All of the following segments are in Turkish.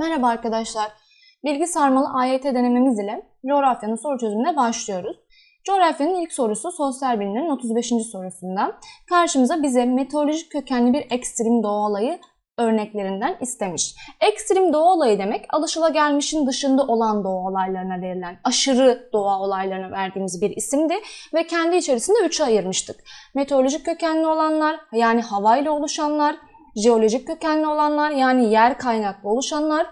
Merhaba arkadaşlar. Bilgi sarmalı AYT denememiz ile coğrafyanın soru çözümüne başlıyoruz. Coğrafyanın ilk sorusu sosyal bilimlerin 35. sorusundan. Karşımıza bize meteorolojik kökenli bir ekstrem doğa olayı örneklerinden istemiş. Ekstrem doğa olayı demek alışılagelmişin dışında olan doğa olaylarına verilen aşırı doğa olaylarına verdiğimiz bir isimdi ve kendi içerisinde üçe ayırmıştık. Meteorolojik kökenli olanlar yani havayla oluşanlar, jeolojik kökenli olanlar yani yer kaynaklı oluşanlar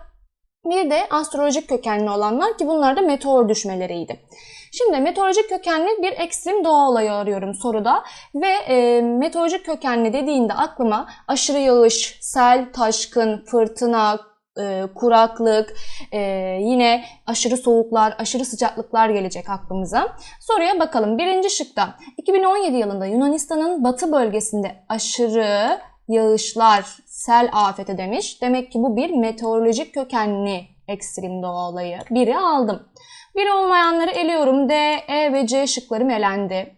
bir de astrolojik kökenli olanlar ki bunlar da meteor düşmeleriydi. Şimdi meteorolojik kökenli bir ekstrem doğa olayı arıyorum soruda ve e, meteorolojik kökenli dediğinde aklıma aşırı yağış, sel, taşkın, fırtına, e, kuraklık, e, yine aşırı soğuklar, aşırı sıcaklıklar gelecek aklımıza. Soruya bakalım. Birinci şıkta 2017 yılında Yunanistan'ın batı bölgesinde aşırı yağışlar, sel afeti demiş. Demek ki bu bir meteorolojik kökenli ekstrem doğa olayı. Biri aldım. Biri olmayanları eliyorum. D, E ve C şıklarım elendi.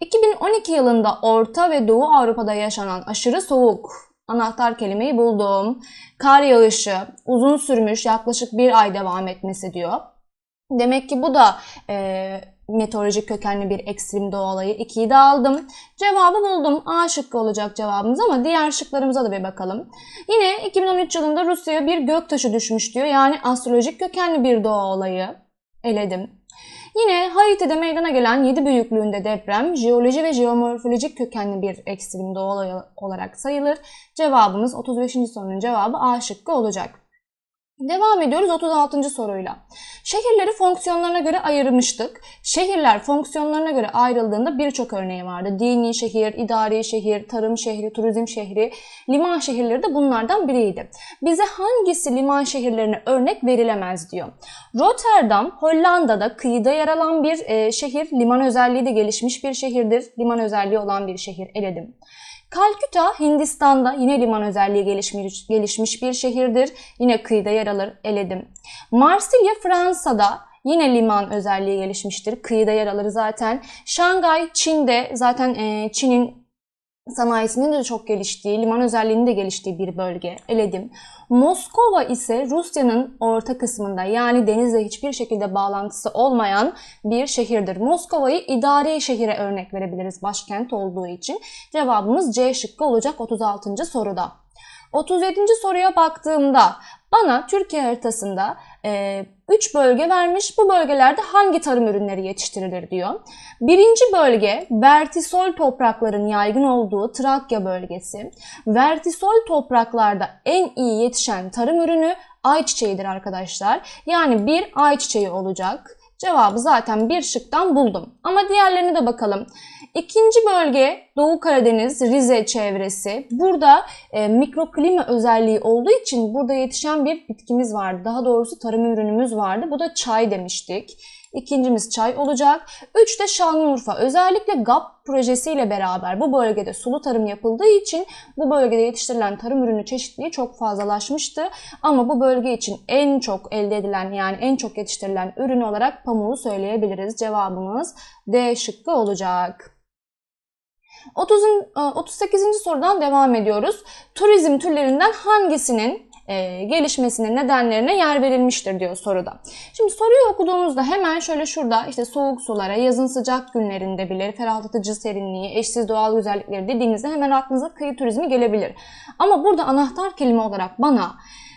2012 yılında Orta ve Doğu Avrupa'da yaşanan aşırı soğuk anahtar kelimeyi buldum. Kar yağışı uzun sürmüş yaklaşık bir ay devam etmesi diyor. Demek ki bu da e, meteorolojik kökenli bir ekstrem doğa olayı. 2'yi de aldım. Cevabı buldum. A şıkkı olacak cevabımız ama diğer şıklarımıza da bir bakalım. Yine 2013 yılında Rusya'ya bir göktaşı düşmüş diyor. Yani astrolojik kökenli bir doğa olayı. Eledim. Yine Haiti'de meydana gelen 7 büyüklüğünde deprem jeoloji ve jeomorfolojik kökenli bir ekstrem doğa olayı olarak sayılır. Cevabımız 35. sorunun cevabı A şıkkı olacak. Devam ediyoruz 36. soruyla. Şehirleri fonksiyonlarına göre ayırmıştık. Şehirler fonksiyonlarına göre ayrıldığında birçok örneği vardı. Dini şehir, idari şehir, tarım şehri, turizm şehri, liman şehirleri de bunlardan biriydi. Bize hangisi liman şehirlerine örnek verilemez diyor. Rotterdam, Hollanda'da kıyıda yer alan bir e, şehir, liman özelliği de gelişmiş bir şehirdir. Liman özelliği olan bir şehir eledim. Kalküta Hindistan'da yine liman özelliği gelişmiş, gelişmiş bir şehirdir. Yine kıyıda yer alır eledim. Marsilya Fransa'da yine liman özelliği gelişmiştir. Kıyıda yer alır zaten. Şangay Çin'de zaten Çin'in sanayisinin de çok geliştiği, liman özelliğinin de geliştiği bir bölge. Eledim. Moskova ise Rusya'nın orta kısmında yani denizle hiçbir şekilde bağlantısı olmayan bir şehirdir. Moskova'yı idari şehire örnek verebiliriz başkent olduğu için. Cevabımız C şıkkı olacak 36. soruda. 37. soruya baktığımda bana Türkiye haritasında 3 e, bölge vermiş. Bu bölgelerde hangi tarım ürünleri yetiştirilir diyor. Birinci bölge vertisol toprakların yaygın olduğu Trakya bölgesi. Vertisol topraklarda en iyi yetişen tarım ürünü ayçiçeğidir arkadaşlar. Yani bir ayçiçeği olacak. Cevabı zaten bir şıktan buldum. Ama diğerlerine de bakalım. İkinci bölge Doğu Karadeniz, Rize çevresi. Burada e, mikroklima özelliği olduğu için burada yetişen bir bitkimiz vardı. Daha doğrusu tarım ürünümüz vardı. Bu da çay demiştik. İkincimiz çay olacak. Üç de Şanlıurfa. Özellikle GAP projesiyle beraber bu bölgede sulu tarım yapıldığı için bu bölgede yetiştirilen tarım ürünü çeşitliliği çok fazlalaşmıştı. Ama bu bölge için en çok elde edilen yani en çok yetiştirilen ürün olarak pamuğu söyleyebiliriz. Cevabımız D şıkkı olacak. 30, 38. E, sorudan devam ediyoruz. Turizm türlerinden hangisinin e, gelişmesinin nedenlerine yer verilmiştir diyor soruda. Şimdi soruyu okuduğumuzda hemen şöyle şurada işte soğuk sulara, yazın sıcak günlerinde bile ferahlatıcı serinliği, eşsiz doğal güzellikleri dediğinizde hemen aklınıza kıyı turizmi gelebilir. Ama burada anahtar kelime olarak bana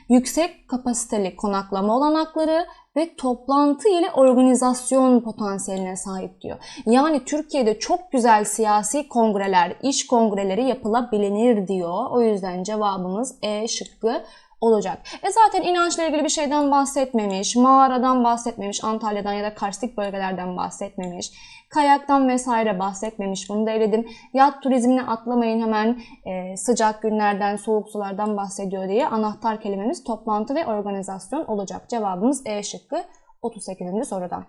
yüksek kapasiteli konaklama olanakları ve toplantı ile organizasyon potansiyeline sahip diyor. Yani Türkiye'de çok güzel siyasi kongreler, iş kongreleri yapılabilir diyor. O yüzden cevabımız E şıkkı olacak. E zaten inançla ilgili bir şeyden bahsetmemiş, mağaradan bahsetmemiş, Antalya'dan ya da karstik bölgelerden bahsetmemiş, kayaktan vesaire bahsetmemiş. Bunu da eledim. Yat turizmine atlamayın hemen e, sıcak günlerden, soğuk sulardan bahsediyor diye anahtar kelimemiz toplantı ve organizasyon olacak. Cevabımız E şıkkı 38. sorudan.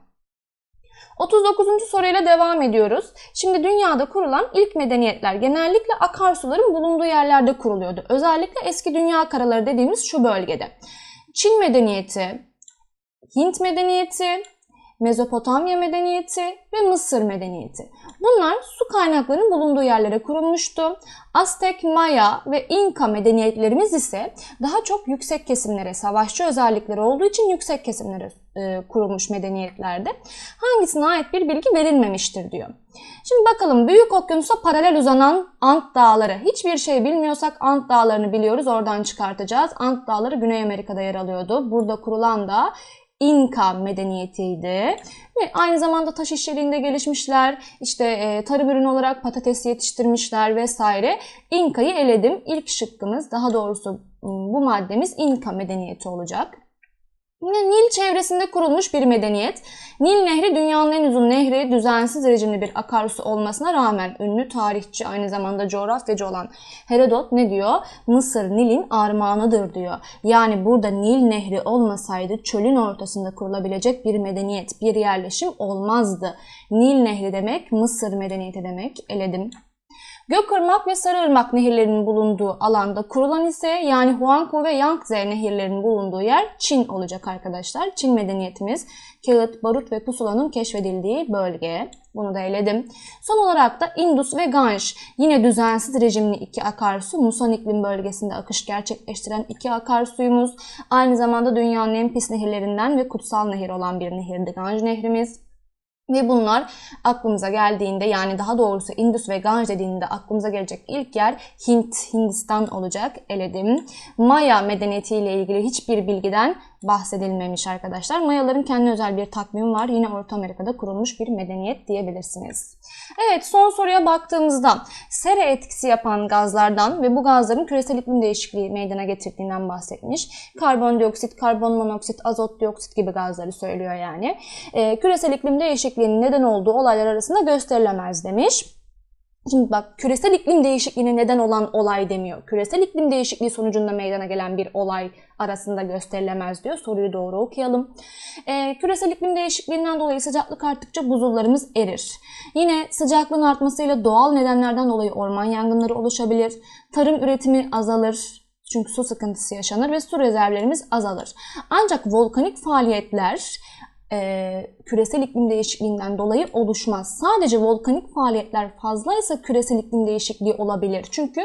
39. soruyla devam ediyoruz. Şimdi dünyada kurulan ilk medeniyetler genellikle akarsuların bulunduğu yerlerde kuruluyordu. Özellikle eski dünya karaları dediğimiz şu bölgede. Çin medeniyeti, Hint medeniyeti, Mezopotamya medeniyeti ve Mısır medeniyeti. Bunlar su kaynaklarının bulunduğu yerlere kurulmuştu. Aztek, Maya ve İnka medeniyetlerimiz ise daha çok yüksek kesimlere, savaşçı özellikleri olduğu için yüksek kesimlere e, kurulmuş medeniyetlerde. Hangisine ait bir bilgi verilmemiştir diyor. Şimdi bakalım Büyük Okyanus'a paralel uzanan Ant Dağları. Hiçbir şey bilmiyorsak Ant Dağları'nı biliyoruz. Oradan çıkartacağız. Ant Dağları Güney Amerika'da yer alıyordu. Burada kurulan da İnka medeniyetiydi. Ve aynı zamanda taş işçiliğinde gelişmişler. İşte e, tarım ürünü olarak patates yetiştirmişler vesaire. İnka'yı eledim. İlk şıkkımız daha doğrusu bu maddemiz İnka medeniyeti olacak. Nil çevresinde kurulmuş bir medeniyet. Nil Nehri dünyanın en uzun nehri, düzensiz rejimli bir akarsu olmasına rağmen ünlü tarihçi aynı zamanda coğrafyacı olan Herodot ne diyor? Mısır Nil'in armağanıdır diyor. Yani burada Nil Nehri olmasaydı çölün ortasında kurulabilecek bir medeniyet, bir yerleşim olmazdı. Nil Nehri demek Mısır medeniyeti demek. Eledim. Gökırmak ve Sarıırmak nehirlerinin bulunduğu alanda kurulan ise yani Huangpu ve Yangtze nehirlerinin bulunduğu yer Çin olacak arkadaşlar. Çin medeniyetimiz kağıt, barut ve pusulanın keşfedildiği bölge. Bunu da eledim. Son olarak da Indus ve Ganj yine düzensiz rejimli iki akarsu muson iklim bölgesinde akış gerçekleştiren iki akarsuyumuz. Aynı zamanda dünyanın en pis nehirlerinden ve kutsal nehir olan bir nehirdi Ganj nehrimiz. Ve bunlar aklımıza geldiğinde yani daha doğrusu Indus ve Ganj dediğinde aklımıza gelecek ilk yer Hint, Hindistan olacak eledim. Maya medeniyetiyle ilgili hiçbir bilgiden bahsedilmemiş arkadaşlar. Mayaların kendi özel bir takvimi var. Yine Orta Amerika'da kurulmuş bir medeniyet diyebilirsiniz. Evet son soruya baktığımızda sera etkisi yapan gazlardan ve bu gazların küresel iklim değişikliği meydana getirdiğinden bahsetmiş. Karbondioksit, karbon monoksit, azot dioksit gibi gazları söylüyor yani. Ee, küresel iklim değişikliğinin neden olduğu olaylar arasında gösterilemez demiş. Şimdi bak küresel iklim değişikliğine neden olan olay demiyor. Küresel iklim değişikliği sonucunda meydana gelen bir olay arasında gösterilemez diyor. Soruyu doğru okuyalım. Ee, küresel iklim değişikliğinden dolayı sıcaklık arttıkça buzullarımız erir. Yine sıcaklığın artmasıyla doğal nedenlerden dolayı orman yangınları oluşabilir. Tarım üretimi azalır. Çünkü su sıkıntısı yaşanır ve su rezervlerimiz azalır. Ancak volkanik faaliyetler e, küresel iklim değişikliğinden dolayı oluşmaz. Sadece volkanik faaliyetler fazlaysa küresel iklim değişikliği olabilir. Çünkü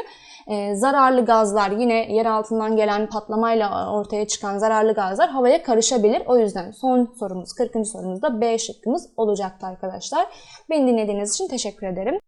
e, zararlı gazlar yine yer altından gelen patlamayla ortaya çıkan zararlı gazlar havaya karışabilir. O yüzden son sorumuz 40. sorumuzda B şıkkımız olacaktı arkadaşlar. Beni dinlediğiniz için teşekkür ederim.